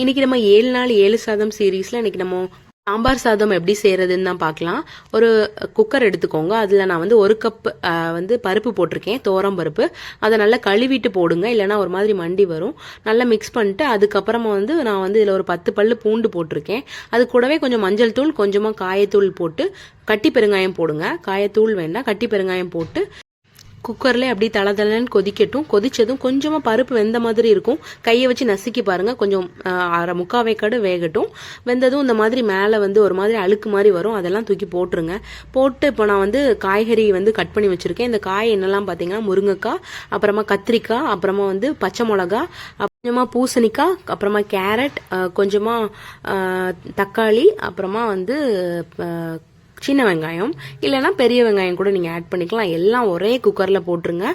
இன்னைக்கு நம்ம ஏழு நாள் ஏழு சாதம் சீரீஸ்ல இன்னைக்கு நம்ம சாம்பார் சாதம் எப்படி செய்யறதுன்னு தான் பார்க்கலாம். ஒரு குக்கர் எடுத்துக்கோங்க. அதில் நான் வந்து ஒரு கப் வந்து பருப்பு போட்டிருக்கேன். தோரம் பருப்பு. அதை நல்லா கழுவிட்டு போடுங்க. இல்லைன்னா ஒரு மாதிரி மண்டி வரும். நல்லா மிக்ஸ் பண்ணிட்டு அதுக்கப்புறமா வந்து நான் வந்து இதில் ஒரு பத்து பல்லு பூண்டு போட்டிருக்கேன். அது கூடவே கொஞ்சம் மஞ்சள் தூள் கொஞ்சமாக காயத்தூள் போட்டு கட்டி பெருங்காயம் போடுங்க. காயத்தூள் வேண்டாம். கட்டி பெருங்காயம் போட்டு குக்கரில் அப்படி தள தளன்னு கொதிக்கட்டும். கொதிச்சதும் கொஞ்சமாக பருப்பு வெந்த மாதிரி இருக்கும். கையை வச்சு நசுக்கி பாருங்கள் கொஞ்சம் அரை முக்கால் வேக்காடு வேகட்டும். வெந்ததும் இந்த மாதிரி மேலே வந்து ஒரு மாதிரி அழுக்கு மாதிரி வரும். அதெல்லாம் தூக்கி போட்டுருங்க. போட்டு இப்போ நான் வந்து காய்கறி வந்து கட் பண்ணி வச்சுருக்கேன். இந்த காய் என்னெல்லாம் பார்த்தீங்கன்னா முருங்கைக்காய் அப்புறமா கத்திரிக்காய் அப்புறமா வந்து பச்சை மிளகா கொஞ்சமாக பூசணிக்காய் அப்புறமா கேரட் கொஞ்சமாக தக்காளி அப்புறமா வந்து சின்ன வெங்காயம் இல்லைன்னா பெரிய வெங்காயம் கூட நீங்கள் ஆட் பண்ணிக்கலாம். எல்லாம் ஒரே குக்கரில் போட்டுருங்க.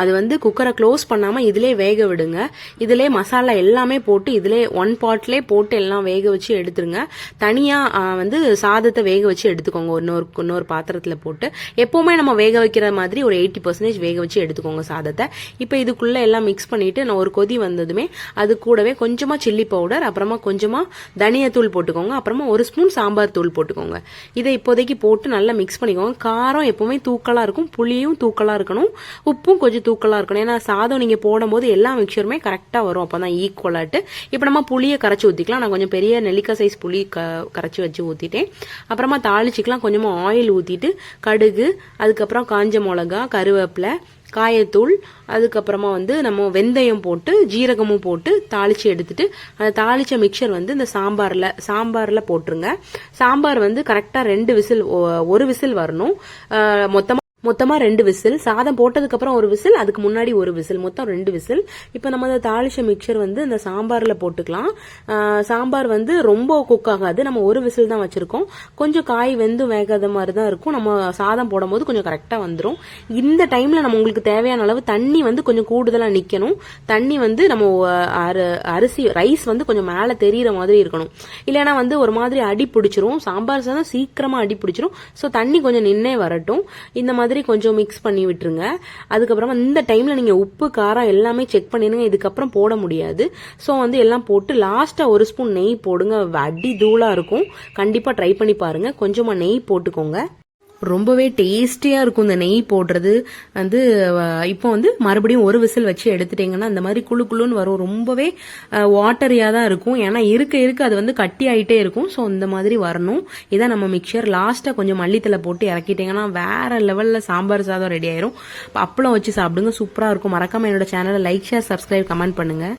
அது வந்து குக்கரை க்ளோஸ் பண்ணாமல் இதிலே வேக விடுங்க. இதிலே மசாலா எல்லாமே போட்டு இதிலே ஒன் பாட்லே போட்டு எல்லாம் வேக வச்சு எடுத்துருங்க. தனியாக வந்து சாதத்தை வேக வச்சு எடுத்துக்கோங்க. இன்னொரு இன்னொரு பாத்திரத்தில் போட்டு. எப்போவுமே நம்ம வேக வைக்கிற மாதிரி ஒரு எயிட்டி பர்சன்டேஜ் வேக வச்சு எடுத்துக்கோங்க சாதத்தை. இப்போ இதுக்குள்ளே எல்லாம் மிக்ஸ் பண்ணிவிட்டு நான் ஒரு கொதி வந்ததுமே அது கூடவே கொஞ்சமாக சில்லி பவுடர் அப்புறமா கொஞ்சமாக தனியாத்தூள் போட்டுக்கோங்க. அப்புறமா ஒரு ஸ்பூன் சாம்பார் தூள் போட்டுக்கோங்க. இதை இப்போதைக்கு போட்டு நல்லா மிக்ஸ் பண்ணிக்கோங்க. காரம் எப்பவுமே தூக்கலாக இருக்கும். புளியும் தூக்கலாக இருக்கணும். உப்பும் கொஞ்சம் தூக்கலாக இருக்கணும். ஏன்னா சாதம் நீங்கள் போடும்போது எல்லா மிக்சருமே கரெக்டாக வரும். அப்போ தான் ஈக்குவலாகிட்டு இப்போ நம்ம புளியை கரைச்சி ஊற்றிக்கலாம் நான் கொஞ்சம் பெரிய நெல்லிக்காய் சைஸ் புளி க கரைச்சி வச்சு ஊற்றிட்டேன் அப்புறமா தாளிச்சிக்கலாம். கொஞ்சமாக ஆயில் ஊற்றிட்டு கடுகு அதுக்கப்புறம் காஞ்ச மிளகா கருவேப்பிலை காயத்தூள் அதுக்கப்புறமா வந்து நம்ம வெந்தயம் போட்டு ஜீரகமும் போட்டு தாளிச்சு எடுத்துட்டு அந்த தாளிச்ச மிக்சர் வந்து இந்த சாம்பாரில் சாம்பாரில் போட்டுருங்க. சாம்பார் வந்து கரெக்டாக ரெண்டு விசில் ஒரு விசில் வரணும். மொத்தமாக மொத்தமா ரெண்டு விசில் சாதம் போட்டதுக்கு அப்புறம் ஒரு விசில் அதுக்கு முன்னாடி ஒரு விசில் மொத்தம் ரெண்டு விசில். இப்போ நம்ம அந்த தாளிச்ச மிக்சர் வந்து இந்த சாம்பார்ல போட்டுக்கலாம். சாம்பார் வந்து ரொம்ப குக் ஆகாது. நம்ம ஒரு விசில் தான் வச்சிருக்கோம். கொஞ்சம் காய் வெந்து வேகாத மாதிரி தான் இருக்கும். நம்ம சாதம் போடும்போது கொஞ்சம் கரெக்டா வந்துடும் இந்த டைம்ல நம்ம உங்களுக்கு தேவையான அளவு தண்ணி வந்து கொஞ்சம் கூடுதலா நிக்கணும். தண்ணி வந்து நம்ம அரு- அரிசி ரைஸ் வந்து கொஞ்சம் மேல தெரியிற மாதிரி இருக்கணும். இல்லைன்னா வந்து ஒரு மாதிரி அடி பிடிச்சிரும். சாம்பார் சாதம் சீக்கிரமா அடி பிடிச்சிரும். ஸோ தண்ணி கொஞ்சம் நின்னே வரட்டும். இந்த மாதிரி கொஞ்சம் மிக்ஸ் பண்ணி விட்டுருங்க. அதுக்கப்புறமா இந்த டைமில் நீங்கள் உப்பு காரம் எல்லாமே செக் பண்ணிடுங்க. இதுக்கப்புறம் போட முடியாது. ஸோ வந்து எல்லாம் போட்டு லாஸ்ட்டாக ஒரு ஸ்பூன் நெய் போடுங்க. அடி தூளாக இருக்கும். கண்டிப்பாக ட்ரை பண்ணி பாருங்க. கொஞ்சமாக நெய் போட்டுக்கோங்க. ரொம்பவே டேஸ்டியாக இருக்கும் இந்த நெய் போடுறது. வந்து இப்போ வந்து மறுபடியும் ஒரு விசில் வச்சு எடுத்துட்டீங்கன்னா அந்த மாதிரி குளு குளுன்னு வரும். ரொம்பவே வாட்டரியாக தான் இருக்கும். ஏன்னா இருக்க இருக்க அது வந்து கட்டி ஆகிட்டே இருக்கும். ஸோ இந்த மாதிரி வரணும். இதான் நம்ம மிக்சர் லாஸ்ட்டாக கொஞ்சம் மல்லித்தலை போட்டு இறக்கிட்டீங்கன்னா வேற லெவலில் சாம்பார் சாதம் ரெடி ஆயிரும். அப்பளம் வச்சு சாப்பிடுங்க. சூப்பராக இருக்கும். மறக்காம என்னோட சேனலை லைக் ஷேர் சப்ஸ்கிரைப் கமெண்ட் பண்ணுங்கள்